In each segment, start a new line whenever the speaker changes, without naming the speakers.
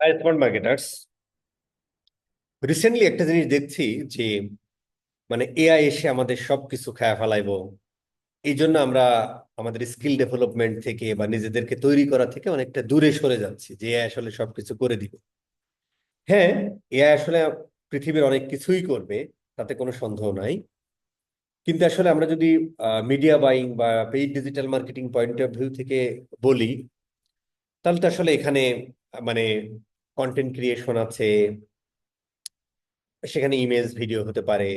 High smart marketers recently একটা জিনিস দেখছি যে মানে এআই এসে আমাদের সবকিছু খায়া ফেলাইবো। এই জন্য আমরা আমাদের স্কিল ডেভেলপমেন্ট থেকে বা নিজেদেরকে তৈরি করা থেকে অনেকটা দূরে সরে যাচ্ছি যে এআই আসলে সবকিছু করে দিবে। হ্যাঁ এআই আসলে পৃথিবীর অনেক কিছুই করবে, তাতে কোনো সন্দেহ নাই। কিন্তু আসলে আমরা যদি মিডিয়া বাইং বা paid digital marketing point of view থেকে বলি, তাহলে তো আসলে এখানে মানে কন্টেন্ট ক্রিয়েশন আছে, সেখানে ইমেজ ভিডিও হতে পারে।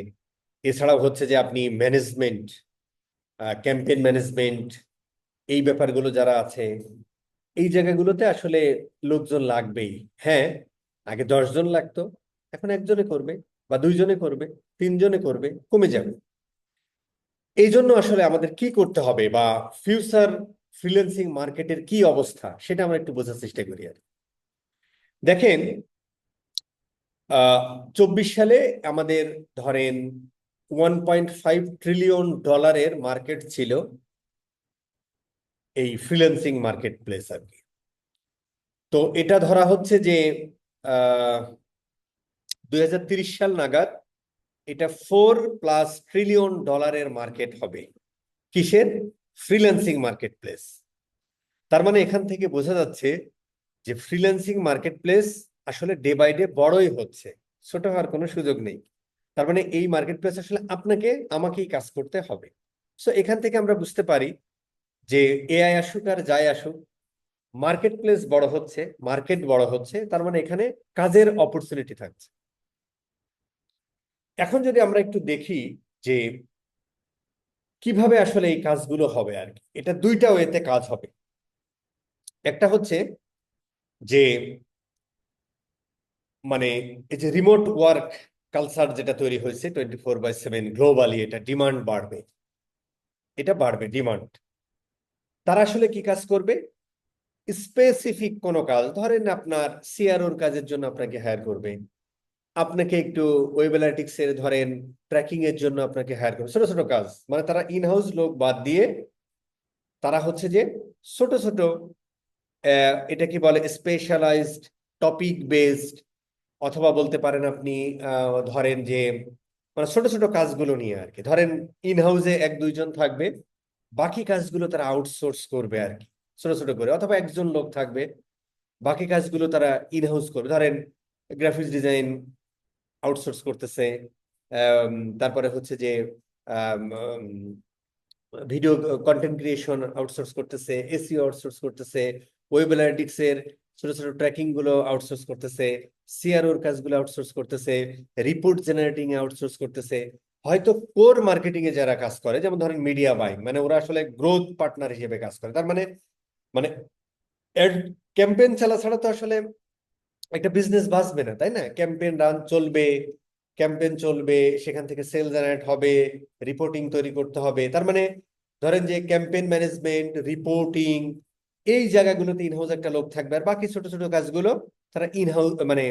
এছাড়াও হচ্ছে যে আপনি ম্যানেজমেন্ট ক্যাম্পেইন ম্যানেজমেন্ট এই ব্যাপারগুলো যারা আছে, এই জায়গাগুলোতে আসলে লোকজন লাগবেই। হ্যাঁ আগে দশজন লাগতো, এখন একজনে করবে বা দুইজনে করবে, তিনজনে করবে, কমে যাবে। এই জন্য আসলে আমাদের কি করতে হবে বা ফিউচার ফ্রিল্যান্সিং মার্কেটের কি অবস্থা, সেটা আমরা একটু বোঝার চেষ্টা করি আর। দেখেন চব্বিশ সালে আমাদের ধরেন ওয়ান পয়েন্ট ফাইভ ট্রিলিয়ন ডলারের মার্কেট ছিল এই ফ্রিল্যান্সিং মার্কেট প্লেস আর কি। তো এটা ধরা হচ্ছে যে দুই সাল নাগাদ এটা ফোর প্লাস ট্রিলিয়ন ডলারের মার্কেট হবে। কিসের? ফ্রিল্যান্সিং মার্কেট প্লেস তার মানে এখান থেকে বোঝা যাচ্ছে যে ফ্রিল্যান্সিং মার্কেট প্লেস আসলে ডে বাই ডে বড়ই হচ্ছে। ছোট হওয়ার কোনো সুযোগ নেই। তার মানে এই মার্কেট প্লেস আসলে আপনাকে, আমাকেই কাজ করতে হবে। সো এখান থেকে আমরা বুঝতে পারি যে এআই আসুক আর যাই আসুক মার্কেট প্লেস বড় হচ্ছে মার্কেট বড় হচ্ছে, তার মানে এখানে কাজের অপরচুনিটি থাকছে। এখন যদি আমরা একটু দেখি যে কীভাবে আসলে এই কাজগুলো হবে আর কি, এটা দুইটা ওয়েতে কাজ হবে। একটা হচ্ছে যে মানে এই যে রিমোট ওয়ার্ক কালচার যেটা তৈরি হয়েছে twenty four by seven globally এটা ডিমান্ড বাড়বে। এটা বাড়বে ডিমান্ড তারা আসলে কি কাজ করবে? স্পেসিফিক কোনো কাজ, ধরেন আপনার সিআরওর কাজের জন্য আপনাকে হায়ার করবে। আপনাকে একটু ওয়েব এর ধরেন ট্র্যাকিং এর জন্য আপনাকে হায়ার করবে। ছোট ছোট কাজ। মানে তারা ইনহাউস লোক বাদ দিয়ে তারা হচ্ছে যে ছোট ছোট এটা কি বলে স্পেশালাইজড টপিক বেসড অথবা বলতে পারেন আপনি ধরেন যে মানে ছোট ছোট কাজগুলো নিয়ে আর কি। ধরেন ইন হাউসে এক দুইজন থাকবে, বাকি কাজগুলো তারা আউটসোর্স করবে আর কি, ছোট ছোট করে। অথবা একজন লোক থাকবে, বাকি কাজগুলো তারা ইন হাউস করবে। ধরেন গ্রাফিক্স ডিজাইন আউটসোর্স করতেছে তারপরে হচ্ছে যে ভিডিও কন্টেন্ট ক্রিয়েশন আউটসোর্স করতেছে এসিও আউটসোর্স করতেছে ওয়েব অ্যানালিটিক্স এর ছোট ছোট ট্র্যাকিংগুলো আউটসোর্স করতেছে সিআরওর কাজগুলো আউটসোর্স করতেছে রিপোর্ট জেনারেটিং আউটসোর্স করতেছে। হয়তো কোর মার্কেটিং এ যারা কাজ করে, যেমন ধরেন মিডিয়া বাইং মানে ওরা আসলে গ্রোথ পার্টনার হিসেবে কাজ করে। তার মানে মানে ক্যাম্পেইন চালা ছাড়া তো আসলে একটা বিজনেস বাঁচবে না, তাই না? ক্যাম্পেইন রান চলবে ক্যাম্পেইন চলবে, সেখান থেকে সেল জেনারেট হবে রিপোর্টিং তৈরি করতে হবে। তার মানে ধরেন যে ক্যাম্পেইন ম্যানেজমেন্ট রিপোর্টিং এই জায়গাগুলোতে ইনহাউস একটা লোক থাকবে আর বাকি ছোট ছোট কাজগুলো তারা ইনহাউস মানে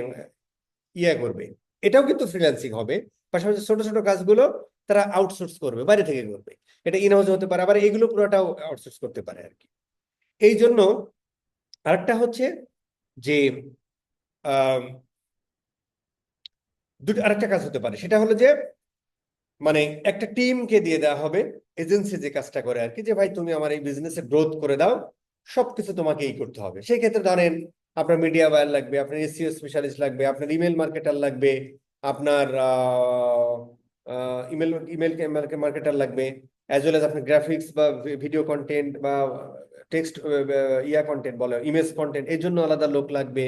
ইয়ে করবে। এটাও কিন্তু ফ্রিল্যান্সিং হবে। পাশাপাশি ছোট ছোট কাজগুলো তারা আউটসোর্স করবে, বাইরে থেকে করবে। এটা ইনহাউস হতে পারে, আবার এগুলো পুরোটাও আউটসোর্স করতে পারে আর কি। এই জন্য আরেকটা হচ্ছে যে দুটো, আরেকটা কাজ হতে পারে। সেটা হলো যে মানে একটা টিমকে দিয়ে দেওয়া হবে এজেন্সি যে কাজটা করে আর কি, যে ভাই তুমি আমার এই বিজনেসে গ্রোথ করে দাও সবকিছু তোমাকেই করতে হবে। সেই ক্ষেত্রে ধরেন আপনার মিডিয়া বায়ার লাগবে, আপনার এসিও স্পেশালিস্ট লাগবে, আপনার ইমেল মার্কেটার লাগবে, আপনার ইমেল ইমেল মার্কেটার লাগবে অ্যাজ ওয়েল এজ আপনার গ্রাফিক্স বা ভিডিও কন্টেন্ট বা টেক্সট ইয়া কন্টেন্ট বলে ইমেজ কন্টেন্ট এর জন্য আলাদা লোক লাগবে।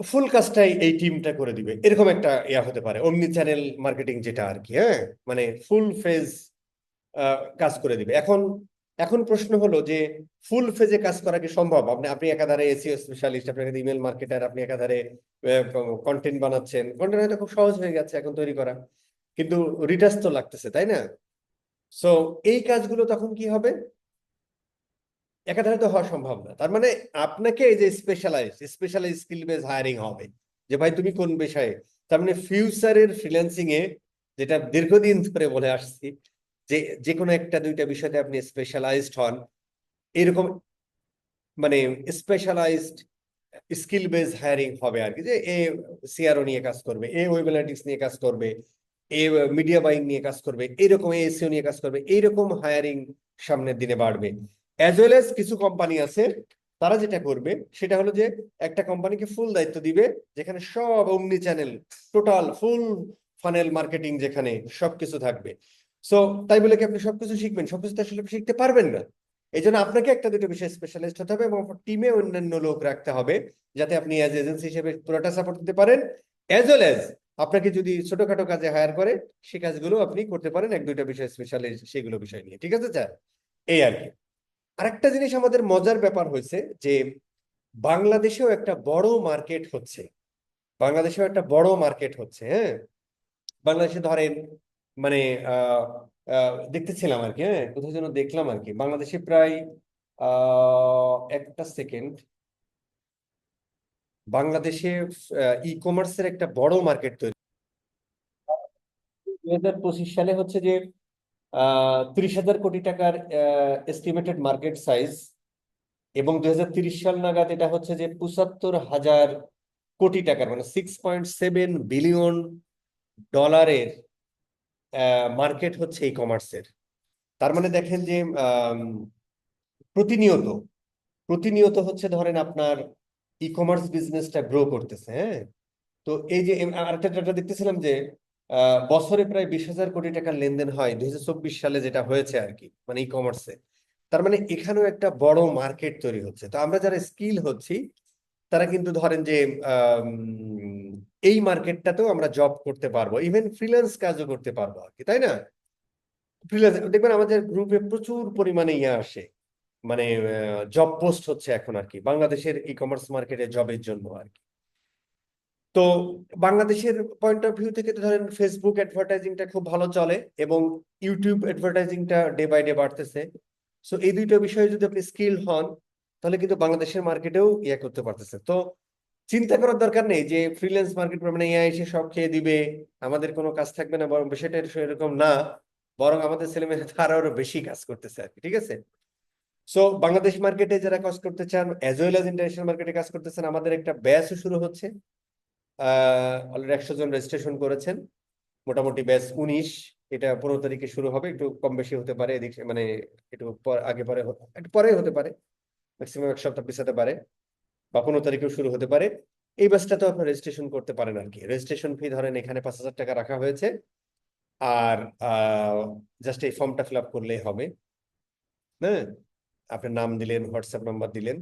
ফুল কাজটাই এই টিমটা করে দিবে। এরকম একটা ইয়া হতে পারে অমনি চ্যানেল মার্কেটিং যেটা আর কি হ্যাঁ? মানে ফুল ফেজ কাজ করে দিবে। এখন এখন প্রশ্ন হলো যে ফুল ফেজে কাজ করা কি সম্ভব? আপনি আপনি একাধারে এসিও স্পেশালিস্ট আপনি একাধারে ইমেল মার্কেটার আপনি একাধারে কন্টেন্ট বানাচ্ছেন। কন্টেন্ট হয়তো খুব সহজ হয়ে গেছে এখন তৈরি করা। কিন্তু রিটার্স তো লাগতেছে, তাই না? সো এই কাজগুলো তখন কি হবে? একাধারে তো হওয়া সম্ভব না। তার মানে আপনাকে এই যে specialize specialize skill base hiring হবে। যে ভাই, তুমি কোন বিষয়ে? তার মানে ফিউচারের ফ্রিল্যান্সিং এ, যেটা দীর্ঘদিন ধরে বলে আসছি যে যে কোনো একটা দুইটা বিষয়তে আপনি স্পেশালাইজড হন, এরকম মানে স্পেশালাইজড স্কিল বেস হায়ারিং হবে আর কি। যে, এ সিআরও নিয়ে কাজ করবে, এ ওয়েব নিয়ে কাজ করবে, এ মিডিয়া বাইং নিয়ে কাজ করবে, এরকম এসিও নিয়ে কাজ করবে এইরকম হায়ারিং সামনের দিনে বাড়বে। অ্যাজ ওয়েল এস কিছু কোম্পানি আছে, তারা যেটা করবে, সেটা হলো যে, একটা কোম্পানিকে ফুল দায়িত্ব দিবে, যেখানে সব omni channel total full funnel marketing যেখানে সবকিছু থাকবে। সো তাই বলে কি আপনি সবকিছু শিখবেন? সবকিছু আসলে শিখতে পারবেন না। এই জন্য আপনাকে একটা দুটো বিষয়ে স্পেশালিস্ট হতে হবে এবং টিমে অন্যান্য লোক রাখতে হবে, যাতে আপনি অ্যাজ এজেন্সি হিসেবে পুরোটা সাপোর্ট দিতে পারেন। অ্যাজ ওয়েল অ্যাজ আপনাকে যদি ছোটখাটো কাজে হায়ার করে, সে কাজগুলো আপনি করতে পারেন এক দুইটা বিষয় স্পেশালিস্ট সেগুলো বিষয় নিয়ে। ঠিক আছে স্যার এই আর কি। আরেকটা জিনিস আমাদের মজার ব্যাপার হয়েছে যে বাংলাদেশেও একটা বড় মার্কেট হচ্ছে। বাংলাদেশেও একটা বড় মার্কেট হচ্ছে হ্যাঁ? বাংলাদেশে ধরেন মানে দেখতেছিলাম আর কি হ্যাঁ? কোথাও যেন দেখলাম আর কি বাংলাদেশে প্রায় একটা সেকেন্ড বাংলাদেশে ই কমার্সের একটা বড় মার্কেট তৈরি। দুই হাজার পঁচিশ সালে হচ্ছে যে ত্রিশ হাজার কোটি টাকার এস্টিমেটেড মার্কেট সাইজ এবং দুই হাজার তিরিশ সাল নাগাদ এটা হচ্ছে যে পঁচাত্তর হাজার কোটি টাকার মানে সিক্স পয়েন্ট সেভেন বিলিয়ন ডলারের মার্কেট হচ্ছে ই কমার্সের তার মানে দেখেন যে প্রতিনিয়ত প্রতিনিয়ত হচ্ছে ধরেন আপনার ই কমার্স বিজনেসটা গ্রো করতেছে হ্যাঁ? তো এই যে আরেকটা দেখতেছিলাম যে বছরে প্রায় বিশ হাজার কোটি টাকার লেনদেন হয় দুই হাজার চব্বিশ সালে যেটা হয়েছে আর কি মানে ই কমার্সে তার মানে এখানেও একটা বড় মার্কেট তৈরি হচ্ছে। তো আমরা যারা স্কিল হচ্ছি তারা কিন্তু ধরেন যে এই মার্কেটটাতেও আমরা জব করতে পারব। ইভেন ফ্রিল্যান্স কাজও করতে পারব আর কি, তাই না? ফ্রিল্যান্স দেখবেন আমাদের গ্রুপে প্রচুর পরিমাণে ইয়ে আসে। মানে জব পোস্ট হচ্ছে এখন আর কি, বাংলাদেশের ই কমার্স মার্কেটে জবের জন্য আর কি। তো বাংলাদেশের পয়েন্ট অফ ভিউ থেকে তো ধরেন ফেসবুক অ্যাডভার্টাইজিংটা খুব ভালো চলে এবং ইউটিউব অ্যাডভার্টাইজিংটা ডে বাই ডে বাড়তেছে। সো এই দুইটা বিষয়ে যদি আপনি স্কিল হন তাহলে কিন্তু বাংলাদেশের মার্কেটেও ইয়ে করতে পারতেছে। তো চিন্তা করার দরকার নেই যে ফ্রিল্যান্স মার্কেট মানে এআই এসে সব খেয়ে দিবে, আমাদের কোনো কাজ থাকবে না, বরং বিষয়টা সেরকম না, বরং আমাদের ছেলেমেয়েরা তারা আরও বেশি কাজ করতেছে আর কি, ঠিক আছে? সো বাংলাদেশ মার্কেটে যারা কাজ করতে চান অ্যাজ ওয়েল অ্যাজ ইন্টারন্যাশনাল মার্কেটে কাজ করতেছেন আমাদের একটা ব্যাচও শুরু হচ্ছে। অলরেডি একশো জন রেজিস্ট্রেশন করেছেন, মোটামুটি ব্যাচ উনিশ। এটা পনেরো তারিখে শুরু হবে, একটু কম বেশি হতে পারে, এদিক মানে একটু আগে পরে একটু পরে হতে পারে। ম্যাক্সিমাম এক সপ্তাহ পিছাতে পারে বা পনেরো তারিখেও শুরু হতে পারে। এই ব্যাচটাতেও আপনার রেজিস্ট্রেশন করতে পারেন আর কি। রেজিস্ট্রেশন ফি ধরেন এখানে পাঁচ হাজার টাকা রাখা হয়েছে আর জাস্ট এই ফর্মটা ফিল আপ করলেই হবে। হ্যাঁ? আপনার নাম দিলেন হোয়াটসঅ্যাপ নাম্বার দিলেন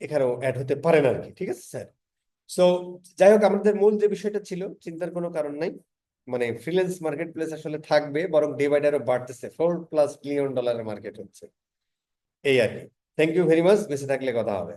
এখানেও অ্যাড হতে পারেন আর কি, ঠিক আছে স্যার? সো যাই হোক, আমাদের মূল যে বিষয়টা ছিল, চিন্তার কোনো কারণ নাই। মানে ফ্রিল্যান্স মার্কেট প্লেস আসলে থাকবে, বরং ডে বাই ডে আরও বাড়তেছে। ফোর প্লাস বিলিয়ন ডলারের মার্কেট হচ্ছে। এই আর কি। থ্যাংক ইউ ভেরি মাচ বেঁচে থাকলে কথা হবে।